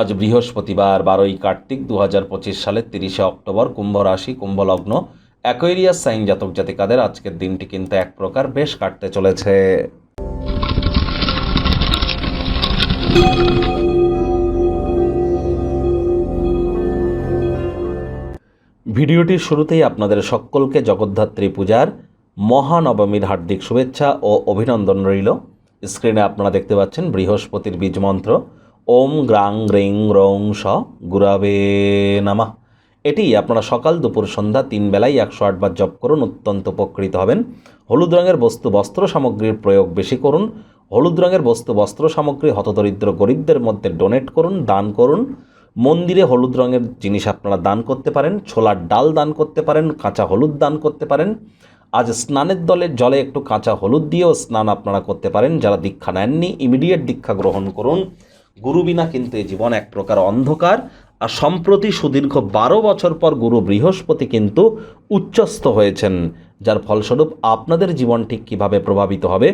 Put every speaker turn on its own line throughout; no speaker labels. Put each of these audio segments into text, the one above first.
আজ বৃহস্পতিবার, বারোই কার্তিক দু হাজার পঁচিশ সালের তিরিশে অক্টোবর, কুম্ভ রাশি কুম্ভ লগ্ন অ্যাকোয়েরিয়াস সাইন জাতক জাতিকাদের আজকের দিনটি কিন্তু এক প্রকার বেশ কাটতে চলেছে। ভিডিওটির শুরুতেই আপনাদের সকলকে জগদ্ধাত্রী পূজার মহানবমীর হার্দিক শুভেচ্ছা ও অভিনন্দন রইল। স্ক্রিনে আপনারা দেখতে পাচ্ছেন বৃহস্পতির বীজ মন্ত্র। ওম গ্রাং গ্রিং রং স গুরাবে নামা। এটি আপনারা সকাল দুপুর সন্ধ্যা তিন বেলায় একশো আটবার জপ করুন, অত্যন্ত উপকৃত হবেন। হলুদ রঙের বস্তু বস্ত্র সামগ্রীর প্রয়োগ বেশি করুন। হলুদ রঙের বস্তু বস্ত্র সামগ্রী হতদরিদ্র গরিবদের মধ্যে ডোনেট করুন, দান করুন। মন্দিরে হলুদ রঙের জিনিস আপনারা দান করতে পারেন, ছোলার ডাল দান করতে পারেন, কাঁচা হলুদ দান করতে পারেন। আজ স্নানের দলে জলে একটু কাঁচা হলুদ দিয়েও স্নান আপনারা করতে পারেন। যারা দীক্ষা নেননি ইমিডিয়েট দীক্ষা গ্রহণ করুন। গুরু বিনা কিন্তু এই জীবন এক প্রকার অন্ধকার, আর সম্প্রতি সুদীর্ঘ বারো বছর পর গুরু বৃহস্পতি কিন্তু উচ্চস্থ হয়েছেন, যার ফলস্বরূপ আপনাদের জীবন ঠিক কীভাবে প্রভাবিত হবে,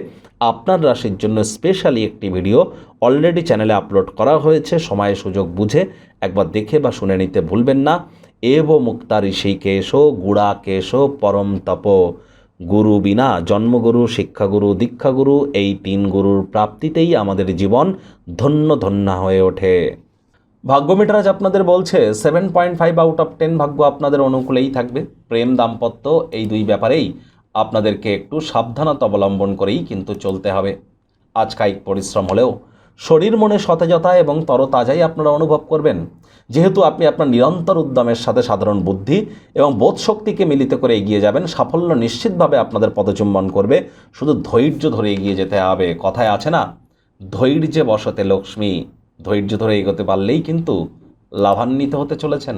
আপনার রাশির জন্য স্পেশালি একটি ভিডিও অলরেডি চ্যানেলে আপলোড করা হয়েছে, সময় সুযোগ বুঝে একবার দেখে বা শুনে নিতে ভুলবেন না। এব মুক্তা ঋষি কেশো, গুড়া কেশো, পরম তপ। গুরু বিনা জন্মগুরু, শিক্ষাগুরু, দীক্ষাগুরু, এই তিন গুরুর প্রাপ্তিতেই আমাদের জীবন ধন্য ধন্য হয়ে ওঠে। ভাগ্যমিটার আজ আপনাদের বলছে seven point five out of ten ভাগ্য আপনাদের অনুকূলেই থাকবে। প্রেম দাম্পত্য, এই দুই ব্যাপারেই আপনাদেরকে একটু সাবধানতা অবলম্বন করেই কিন্তু চলতে হবে। আজ কায়িক পরিশ্রম হলেও শরীর মনে সতেজতা এবং তরতাজাই আপনারা অনুভব করবেন। যেহেতু আপনি আপনার নিরন্তর উদ্যমের সাথে সাধারণ বুদ্ধি এবং বোধ শক্তিকে মিলিত করে এগিয়ে যাবেন, সাফল্য নিশ্চিতভাবে আপনাদের পদচুম্বন করবে। শুধু ধৈর্য ধরে এগিয়ে যেতে হবে, কথায় আছে না? ধৈর্যে বসতে লক্ষ্মী, ধৈর্য ধরে এগোতে পারলেই কিন্তু লাভান্বিত হতে চলেছেন।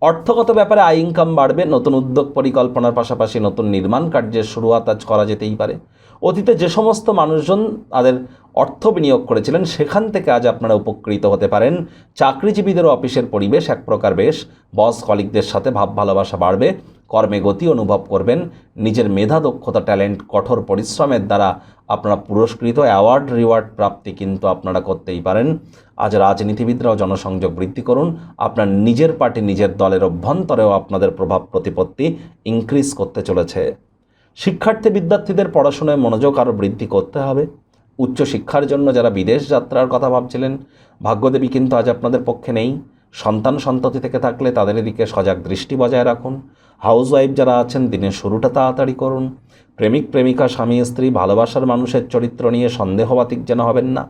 অর্থগত ব্যাপারে আয় ইনকাম বাড়বে, নতুন উদ্যোগ পরিকল্পনার পাশাপাশি নতুন নির্মাণ কার্যের শুরুয়াত আজ করা যেতেই পারে। অতীতে যে সমস্ত মানুষজন তাদের অর্থ বিনিয়োগ করেছিলেন, সেখান থেকে আজ আপনারা উপকৃত হতে পারেন। চাকরিজীবীদের অফিসের পরিবেশ এক প্রকার বেশ। বস কলিকদের সাথে ভাব ভালোবাসা বাড়বে, কর্মে গতি অনুভব করবেন। নিজের মেধা, দক্ষতা, ট্যালেন্ট, কঠোর পরিশ্রমের দ্বারা আপনারা পুরস্কৃত, অ্যাওয়ার্ড, রিওয়ার্ড প্রাপ্তি কিন্তু আপনারা করতেই পারেন। আজ রাজনীতিবিদরাও জনসংযোগ বৃদ্ধি করুন। আপনার নিজের পার্টি নিজের দলের অভ্যন্তরেও আপনাদের প্রভাব প্রতিপত্তি ইনক্রিজ করতে চলেছে। শিক্ষার্থী, বিদ্যার্থীদের পড়াশোনায় মনোযোগ আরও বৃদ্ধি করতে হবে। উচ্চশিক্ষার জন্য যারা বিদেশ যাত্রার কথা ভাবছিলেন, ভাগ্যদেবী কিন্তু আজ আপনাদের পক্ষে নেই। সন্তান সন্ততি থেকে থাকলে তাদের দিকে সজাগ দৃষ্টি বজায় রাখুন। হাউস ওয়াইফ যারা আছেন, দিনের শুরুটা তাড়াতাড়ি করুন। প্রেমিক, প্রেমিকা, স্বামী, স্ত্রী, ভালোবাসার মানুষের চরিত্র নিয়ে সন্দেহবাতিক যেন হবেন না।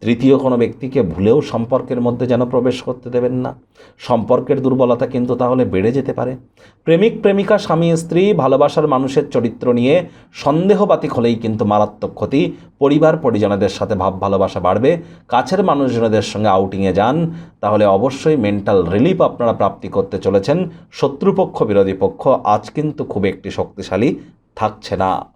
তৃতীয় কোনো ব্যক্তিকে ভুলেও সম্পর্কের মধ্যে যেন প্রবেশ করতে দেবেন না। সম্পর্কের দুর্বলতা কিন্তু তাহলে বেড়ে যেতে পারে। প্রেমিক, প্রেমিকা, স্বামী, স্ত্রী, ভালোবাসার মানুষের চরিত্র নিয়ে সন্দেহবাতিক হলেই কিন্তু মারাত্মক ক্ষতি। পরিবার, পরিজনদের সাথে ভাব ভালোবাসা বাড়বে। কাছের মানুষজনদের সঙ্গে আউটিংয়ে যান। তাহলে অবশ্যই মেন্টাল রিলিফ আপনারা প্রাপ্তি করতে চলেছেন। শত্রুপক্ষ, বিরোধী পক্ষ আজ কিন্তু খুব একটি শক্তিশালী থাকছে না।